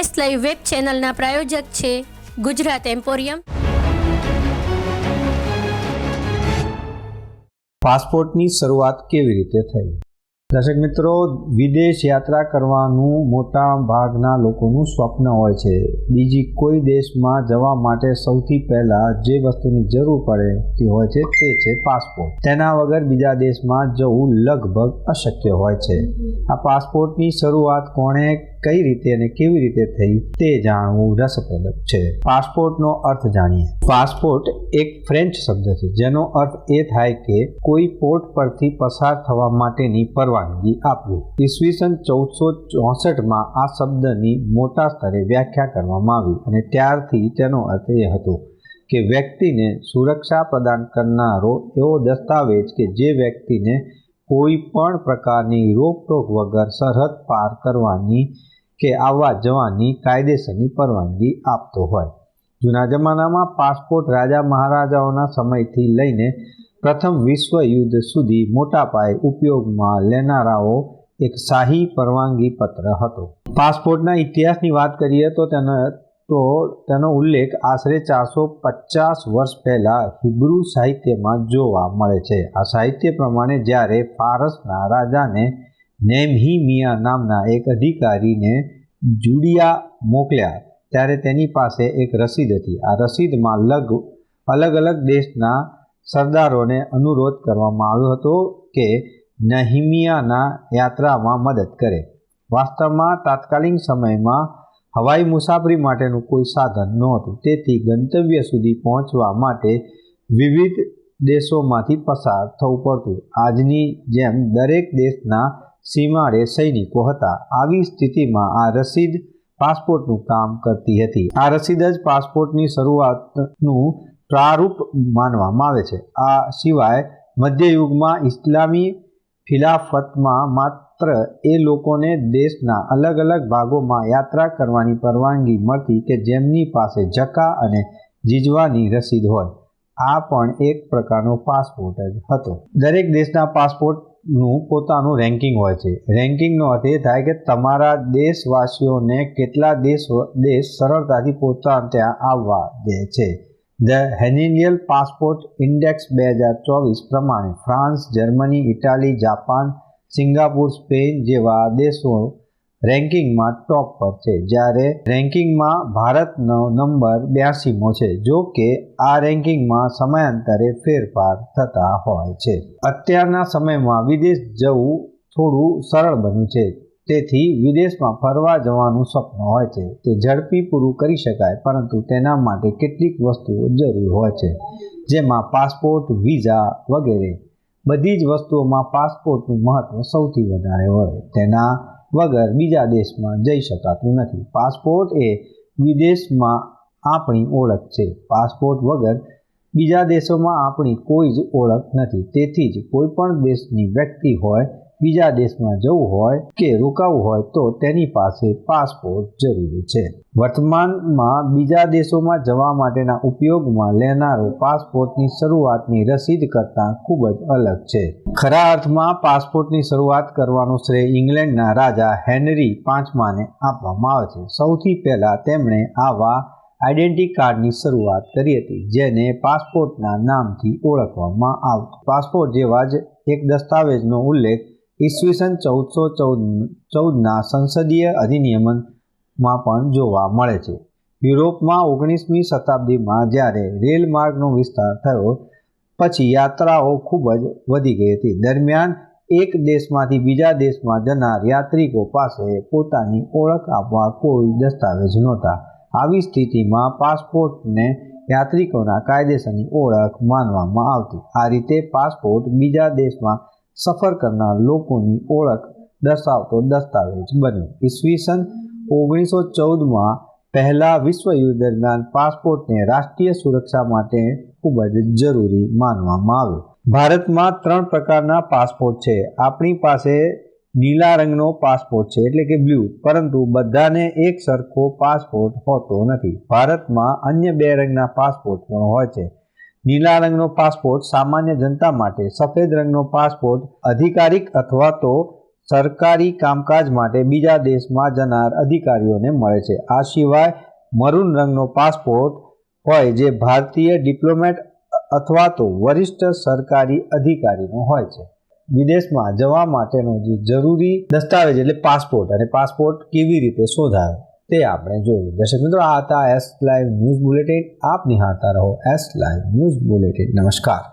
News live web ચેનલના પ્રાયોજક છે Gujarat emporium. પાસપોર્ટની શરૂઆત કેવી રીતે થઈ? દર્શક મિત્રો, વિદેશ યાત્રા કરવાનું મોટા ભાગના લોકોનું સ્વપ્ન હોય છે. બીજી કોઈ દેશમાં જવા માટે સૌથી પહેલાં જે વસ્તુની જરૂર પડતી હોય છે તે છે પાસપોર્ટ. તેના વગર બીજા દેશમાં જવું લગભગ અશક્ય હોય છે. આ પાસપોર્ટની શરૂઆત કોણે કઈ રીતે અને કેવી રીતે થઈ તે જાણવું રસપ્રદ છે. પાસપોર્ટનો અર્થ જાણીએ. પાસપોર્ટ એક ફ્રેન્ચ શબ્દ છે, જેનો અર્થ એ થાય કે કોઈ પોર્ટ પરથી પસાર થવા માટેની પરવાનગી આપવી. ઈસવીસન ચૌદસો ચોસઠમાં આ શબ્દની મોટા સ્તરે વ્યાખ્યા કરવામાં આવી અને ત્યારથી તેનો અર્થ એ હતો કે વ્યક્તિને સુરક્ષા પ્રદાન કરનારો એવો દસ્તાવેજ કે જે વ્યક્તિને કોઈ પણ પ્રકારની રોકટોક વગર સરહદ પાર કરવાની કે આવવા જવાની કાયદેસરની પરવાનગી આપતો હોય. જૂના જમાનામાં પાસપોર્ટ રાજા મહારાજાઓના સમયથી લઈને પ્રથમ વિશ્વ યુદ્ધ સુધી મોટા પાયે ઉપયોગમાં લેનારાઓ એક શાહી પરવાનગી પત્ર હતો. પાસપોર્ટના ઇતિહાસની વાત કરીએ તો તેનો તો તેનો ઉલ્લેખ આશરે ચારસો પચાસ વર્ષ પહેલાં હિબ્રુ સાહિત્યમાં જોવા મળે છે. આ સાહિત્ય પ્રમાણે જ્યારે ફારસના રાજાને નેમહીમિયા નામના એક અધિકારીને જુડિયા મોકલ્યા ત્યારે તેની પાસે એક રસીદ હતી. આ રસીદમાં લગ, અલગ અલગ દેશના સરદારોને અનુરોધ કરવામાં આવ્યો હતો કે નહિમિયાના યાત્રામાં મદદ કરે. વાસ્તવમાં તાત્કાલિક સમયમાં હવાઈ મુસાફરી માટેનું કોઈ સાધન નહોતું. તેથી ગંતવ્ય સુધી પહોંચવા માટે વિવિધ દેશોમાંથી પસાર થવું પડતું. આજની જેમ દરેક દેશના સીમાડે સૈનિકો હતા. આવી સ્થિતિમાં આ રસીદ પાસપોર્ટનું કામ કરતી હતી. આ રસીદ જ પાસપોર્ટની શરૂઆતનું પ્રારૂપ માનવામાં આવે છે. આ સિવાય મધ્યયુગમાં ઇસ્લામી ખિલાફતમાં માત્ર એ લોકોને દેશના અલગ અલગ ભાગોમાં યાત્રા કરવાની પરવાનગી મળતી કે જેમની પાસે જકા અને જીજવાની રસીદ હોય. આ પણ એક પ્રકારનો પાસપોર્ટ જ હતો. દરેક દેશના પાસપોર્ટનું પોતાનું રેન્કિંગ હોય છે. રેન્કિંગનો અર્થ એ થાય કે તમારા દેશવાસીઓને કેટલા દેશ દેશ સરળતાથી પોતા ત્યાં આવવા દે છે. ધ હેનિલિયલ પાસપોર્ટ ઇન્ડેક્સ બે હજાર ચોવીસ પ્રમાણે, France, Germany, Italy, Japan, Singapore, Spain જેવા દેશો રેન્કિંગમાં ટોપ પર છે. જ્યારે રેન્કિંગમાં ભારતનો નંબર બ્યાસીમો છે, જો કે આ રેન્કિંગમાં સમયાંતરે ફેરફાર થતા હોય છે. અત્યારના સમયમાં વિદેશ જવું થોડું સરળ બન્યું છે. તેથી વિદેશમાં ફરવા જવાનું સ્વપ્ન હોય છે. તે ઝડપી પૂરું કરી શકાય, પરંતુ તેના માટે કેટલીક વસ્તુઓ જરૂર હોય છે. જેમાં પાસપોર્ટ, વિઝા વગેરે. બધી જ વસ્તુઓમાં પાસપોર્ટનું મહત્ત્વ સૌથી વધારે હોય. તેના વગર બીજા દેશમાં જઈ શકાતું નથી. પાસપોર્ટ એ વિદેશમાં આપણી ઓળખ છે. પાસપોર્ટ વગર બીજા દેશોમાં આપણી કોઈ જ ઓળખ નથી. તેથી જ કોઈ પણ દેશની વ્યક્તિ હોય બીજા દેશમાં જવું હોય કે રોકાવું હોય તો તેની પાસે પાસપોર્ટ જરૂરી છે. વર્તમાનમાં બીજા દેશોમાં જવા માટેના ઉપયોગમાં લેનારો પાસપોર્ટની શરૂઆતની રસીદ કરતાં ખૂબ જ અલગ છે. ખરા અર્થમાં પાસપોર્ટની શરૂઆત કરવાનો શ્રેય ઇંગ્લેન્ડના રાજા હેનરી પાંચમાને આપવામાં આવે છે. સૌથી પહેલાં તેમણે આવા આઈડેન્ટિટી કાર્ડની શરૂઆત કરી હતી, જેને પાસપોર્ટના નામથી ઓળખવામાં આવતું. પાસપોર્ટ જેવા જ એક દસ્તાવેજનો ઉલ્લેખ ઈસવીસન ચૌદસો ચૌદ, ચૌદના સંસદીય અધિનિયમમાં પણ જોવા મળે છે. યુરોપમાં ઓગણીસમી શતાબ્દીમાં જ્યારે રેલ માર્ગનો વિસ્તાર થયો, પછી યાત્રાઓ ખૂબ જ વધી ગઈ હતી. દરમિયાન એક દેશમાંથી બીજા દેશમાં જનાર યાત્રિકો પાસે પોતાની ઓળખ આપવા કોઈ દસ્તાવેજ નહોતા. આવી સ્થિતિમાં પાસપોર્ટને યાત્રિકોના કાયદેસરની ઓળખ માનવામાં આવતી. આ રીતે પાસપોર્ટ બીજા દેશમાં સફર કરનાર લોકોની ઓળખ દર્શાવતો દસ્તાવેજ બન્યો. ઈસવીસન ઓગણીસો ચૌદમાં પહેલા વિશ્વયુદ્ધ દરમિયાન પાસપોર્ટને રાષ્ટ્રીય સુરક્ષા માટે ખૂબ જ જરૂરી માનવામાં આવ્યો. ભારતમાં ત્રણ પ્રકારના પાસપોર્ટ છે. આપણી પાસે નીલા રંગનો પાસપોર્ટ છે, એટલે કે બ્લુ, પરંતુ બધાને એક સરખો પાસપોર્ટ હોતો નથી. ભારતમાં અન્ય બે રંગના પાસપોર્ટ પણ હોય છે. નીલા રંગનો પાસપોર્ટ સામાન્ય જનતા માટે, સફેદ રંગનો પાસપોર્ટ અધિકારિક અથવા તો સરકારી કામકાજ માટે બીજા દેશમાં જનાર અધિકારીઓને મળે છે. આ સિવાય મરૂન રંગનો પાસપોર્ટ હોય જે ભારતીય ડિપ્લોમેટ અથવા તો વરિષ્ઠ સરકારી અધિકારીનો હોય છે. વિદેશમાં જવા માટેનો જે જરૂરી દસ્તાવેજ એટલે પાસપોર્ટ, અને પાસપોર્ટ કેવી રીતે શોધાયો? તે આપણે જોયું દર્શક મિત્રો, આ હતા એસ લાઈવ ન્યૂઝ બુલેટિન આપ નિહાળતા રહો એસ લાઈવ ન્યૂઝ બુલેટિન નમસ્કાર.